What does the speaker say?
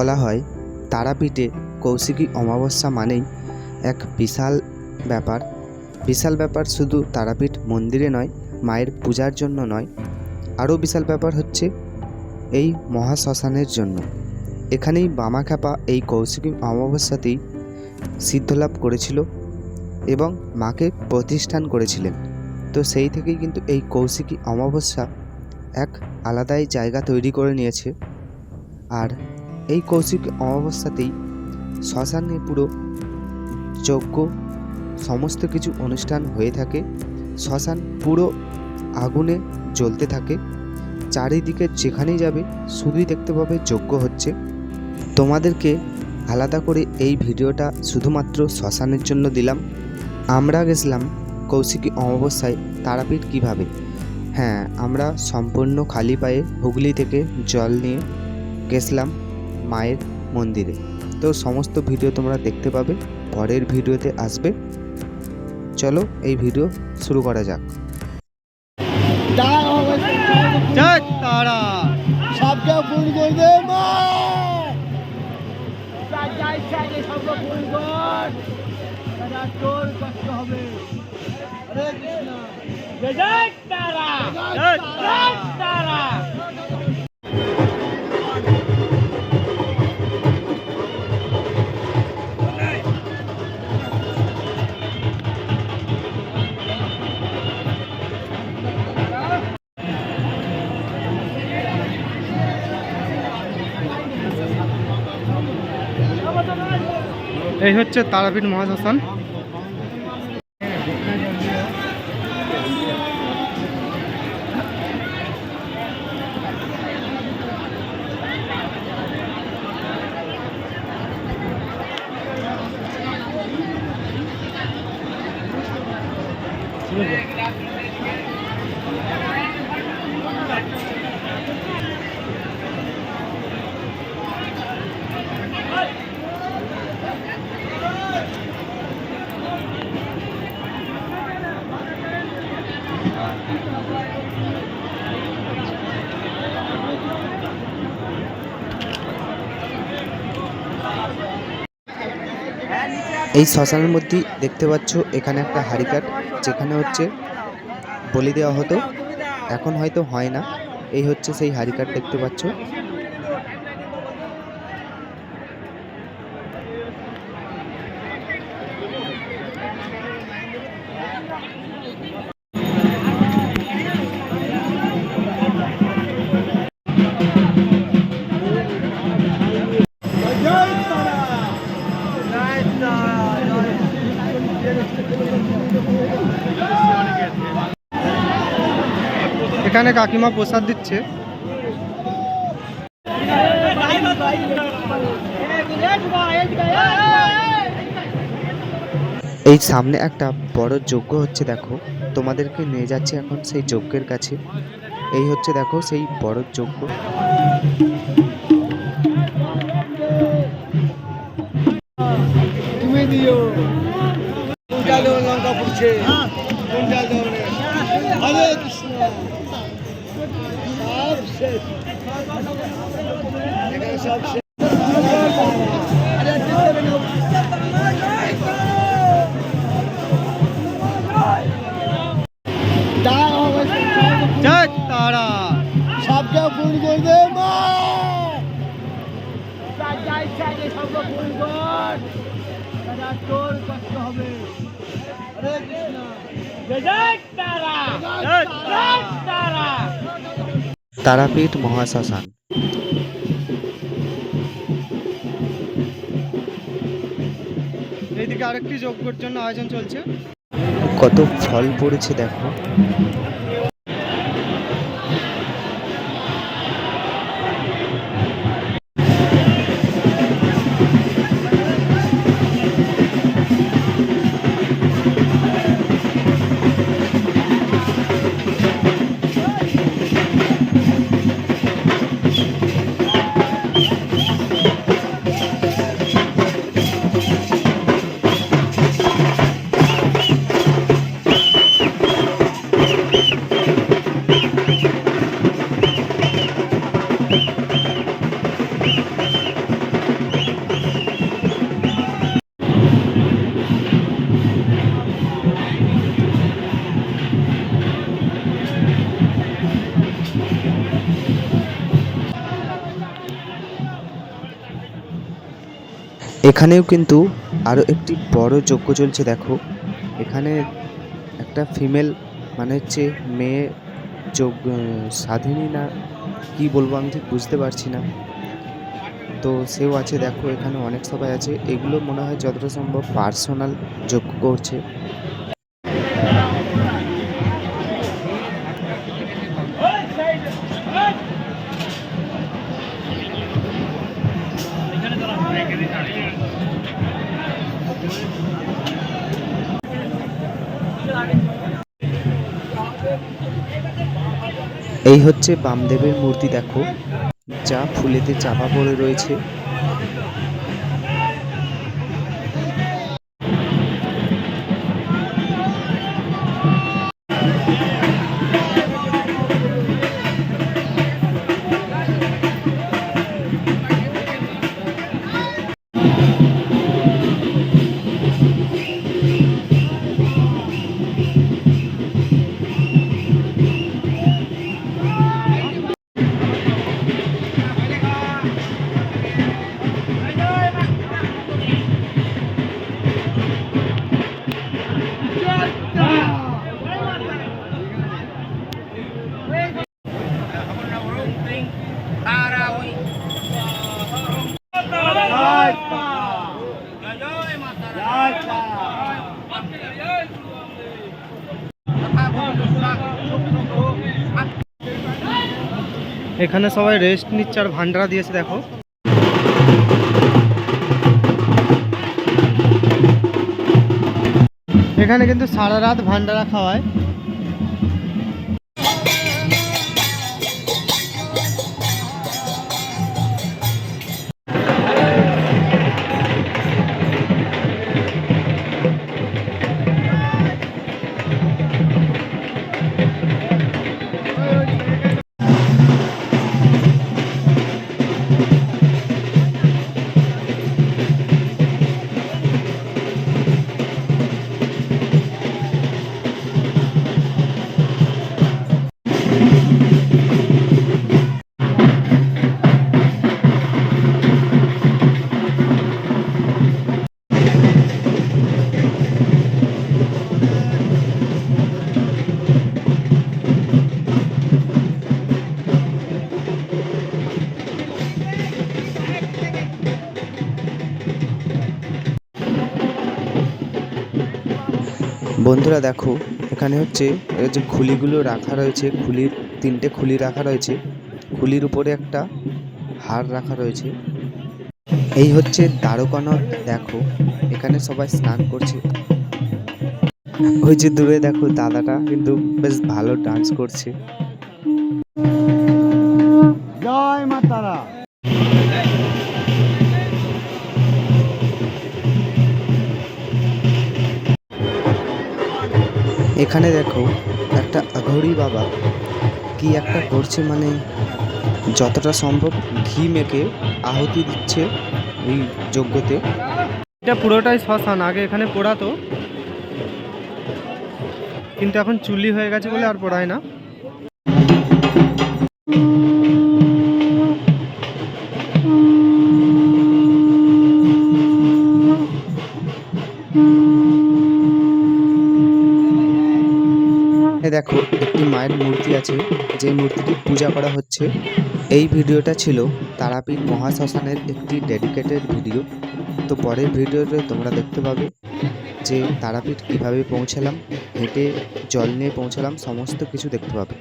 বলা হয়, তারাপীঠে কৌশিকী অমাবস্যা মানেই এক বিশাল ব্যাপার। বিশাল ব্যাপার শুধু তারাপীঠ মন্দিরে নয়, মায়ের পূজার জন্য নয়। আরও বিশাল ব্যাপার হচ্ছে এই মহাশ্মশানের জন্য। এখানেই বামাখ্যাপা এই কৌশিকী অমাবস্যাতেই সিদ্ধলাভ করেছিল এবং মাকে প্রতিষ্ঠান করেছিলেন। তো সেই থেকেই কিন্তু এই কৌশিকী অমাবস্যা এক আলাদাই জায়গা তৈরি করে নিয়েছে। আর এই কৌশিক অমাবস্যাতেই শ্মশানে পুরো যজ্ঞ, সমস্ত কিছু অনুষ্ঠান হয়ে থাকে। শ্মশান পুরো আগুনে জ্বলতে থাকে। চারিদিকে যেখানেই যাবে, শুধুই দেখতে পাবে যজ্ঞ হচ্ছে। তোমাদেরকে আলাদা করে এই ভিডিওটা শুধুমাত্র শ্মশানের জন্য দিলাম। আমরা গেছিলাম কৌশিকী অমাবস্যায় তারাপীঠ কীভাবে? হ্যাঁ আমরা সম্পূর্ণ খালি পায়ে হুগলি থেকে জল নিয়ে গেছিলাম। মায়ের মন্দিরে। তো সমস্ত ভিডিও তোমরা দেখতে পাবে পরের ভিডিওতে আসবে। চলো এই ভিডিও শুরু করা যাক। তারা। সবকে ফুল করে দে মা। সবকে ফুল কর তোর কষ্ট হবে হরে কৃষ্ণ জয় তারা। জয় জয় তারা। এই হচ্ছে তারাপীঠ মহাশ্মশান। এই শ্মশানের মধ্যে দেখতে পাচ্ছ, এখানে একটা হারিকাট যেখানে হচ্ছে বলি দেওয়া হতো। এখন হয়তো হয় না। এই হচ্ছে সেই হারিকাট দেখতে পাচ্ছ। এখানে কাকিমা প্রসাদ দিচ্ছে। এই সামনে একটা বড় যজ্ঞ হচ্ছে দেখো। তোমাদেরকে নিয়ে যাচ্ছে এখন সেই যজ্ঞের কাছে। এই হচ্ছে দেখো সেই বড় যজ্ঞ। লঙ্কা পুড়ছে। হরে কৃষ্ণ। তারা। সবকে ফুল করে দে মা। সবকে ফুল কর তোর। কষ্ট হবে হরে কৃষ্ণ জয় তারা। জয় তারা। তারাপীঠ মহাশ্মশান। এইদিকে আরেকটি যজ্ঞর জন্য আয়োজন চলছে। কত ফল পড়েছে দেখো। এখানেও কিন্তু আরও একটি বড় যজ্ঞ চলছে, দেখো। এখানে একটা ফিমেল মানে হচ্ছে মেয়ে যজ্ঞ স্বাধীনী না কি বলব আমি ঠিক বুঝতে পারছি না। তো সেও আছে, দেখো, এখানে অনেক সবাই আছে। এগুলো মনে হয় যতটা সম্ভব পার্সোনাল যজ্ঞ করছে। এই হচ্ছে বামদেবের মূর্তি দেখো যা ফুলেতে চাপা পড়ে রয়েছে। এখানে সবাই রেস্ট নিচ্ছে আর ভান্ডারা দিয়েছে দেখো। এখানে কিন্তু সারা রাত ভান্ডারা খাওয়ায়। বন্ধুরা দেখো, এখানে হচ্ছে যে খুলিগুলো রাখা রয়েছে, খুলির, তিনটে খুলি রাখা রয়েছে। খুলির উপরে একটা হার রাখা রয়েছে। এই হচ্ছে দ্বারকানট দেখো, এখানে সবাই স্নান করছে। ওই যে দূরে দেখো, দাদাটা কিন্তু বেশ ভালো ডান্স করছে। জয় মা এখানে দেখো একটা আঘড়ি বাবা। কি একটা করছে মানে যতটা সম্ভব ঘি মেখে আহুতি দিচ্ছে ওই যজ্ঞতে। এটা পুরোটাই শ্মশান, আগে এখানে পোড়াতো। কিন্তু এখন চুলি হয়ে গেছে বলে আর পড়ায় না। দেখো, একটি মায়ের মূর্তি আছে, যে মূর্তিটি পূজা করা হচ্ছে। এই ভিডিওটা ছিল তারাপীঠ মহাশ্মশানের একটি ডেডিকেটেড ভিডিও। তো পরের ভিডিওতে তোমরা দেখতে পাবে যে তারাপীঠ কীভাবে পৌঁছালাম, হেঁটে, জল নিয়ে পৌঁছালাম, সমস্ত কিছু দেখতে পাবে।